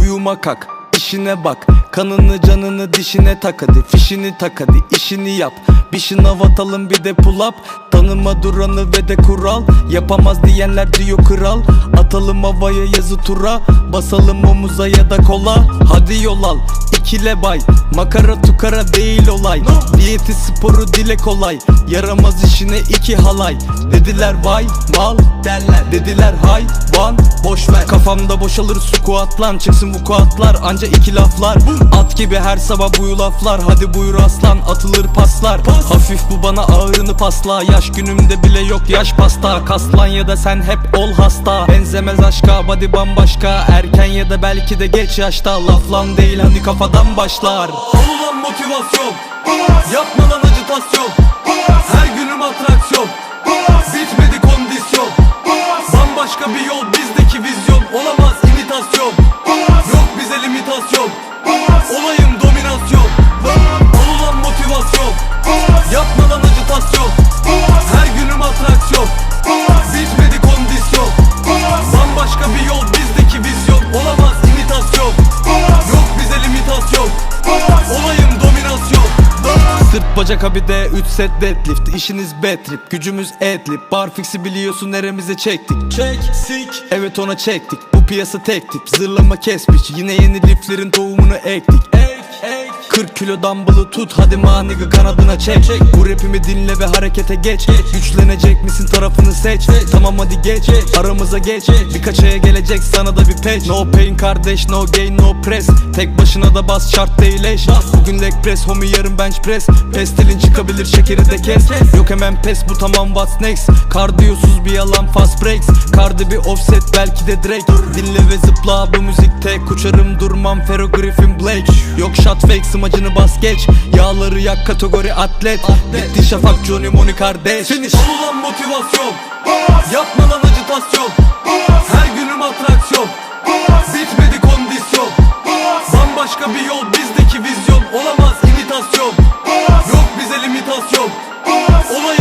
uyuma kalk işine bak. Kanını canını dişine tak hadi. Fişini tak hadi işini yap. Bir şınav atalım bir de pull up. Tanıma duranı ve de kural. Yapamaz diyenler diyor kral. Atalım havaya yazı tura. Basalım omuza ya da kola. Hadi yol al ikile bay. Makara tukara değil olay. Diyeti sporu dile kolay. Yaramaz işine iki halay. Dediler vay mal. Derler. Dediler hayvan boş ver. Kafamda boşalır squatlan. Çıksın bu kuatlar anca iki laflar. At gibi her sabah bu laflar. Hadi buyur aslan atılır paslar. Hafif bu bana ağırını pasla. Yaş günümde bile yok yaş pasta. Kaslan ya da sen hep ol hasta. Benzemez aşka body bambaşka. Erken ya da belki de geç yaşta. Laflan değil hadi kafadan başlar. Alınan motivasyon. Yapma lan acitasyon. Her günüm atraksiyon. Bitmedi kondisyon. Bambaşka bir yol bizdeki vizyon. Olamaz imitasyon Sırt bacak abi de 3 set deadlift. İşiniz bad trip gücümüz adlib Barfix'i biliyorsun neremize çektik? Çek sik. Evet ona çektik. Bu piyasa tek tip. Zırlama kes biç Yine yeni liflerin tohumunu ektik. Ek ek 40 kilo dumbbell'ı tut hadi maniga kanadına çek. Bu rapimi dinle ve harekete geç. Güçlenecek misin tarafını seç. Tamam hadi geç. Aramıza geç. Birkaç aya gelecek sana da bir patch. No pain kardeş no gain no press. Tek başına da bas şart değil eş. Bugün leg press homie yarın bench press. Pestilin çıkabilir şekeri de kes. Yok hemen pes bu tamam what's next? Kardiyosuz bir yalan fast breaks. Kardı bir offset belki de Drake. Dinle ve zıpla bu müzikte Kuçarım durmam. Fero Griffin Blake Yok shot fake acını bas geç Yağları yak kategori atlet, atlet. Bitti şafak Johnny Moni kardeş Finish Ulan motivasyon Bas. Yapma lan acitasyon Bas. Her günüm atraksiyon Bas. Bitmedi kondisyon Bas. Bambaşka bir yol bizdeki vizyon Olamaz imitasyon Bas. Yok bize limitasyon Bas. Olay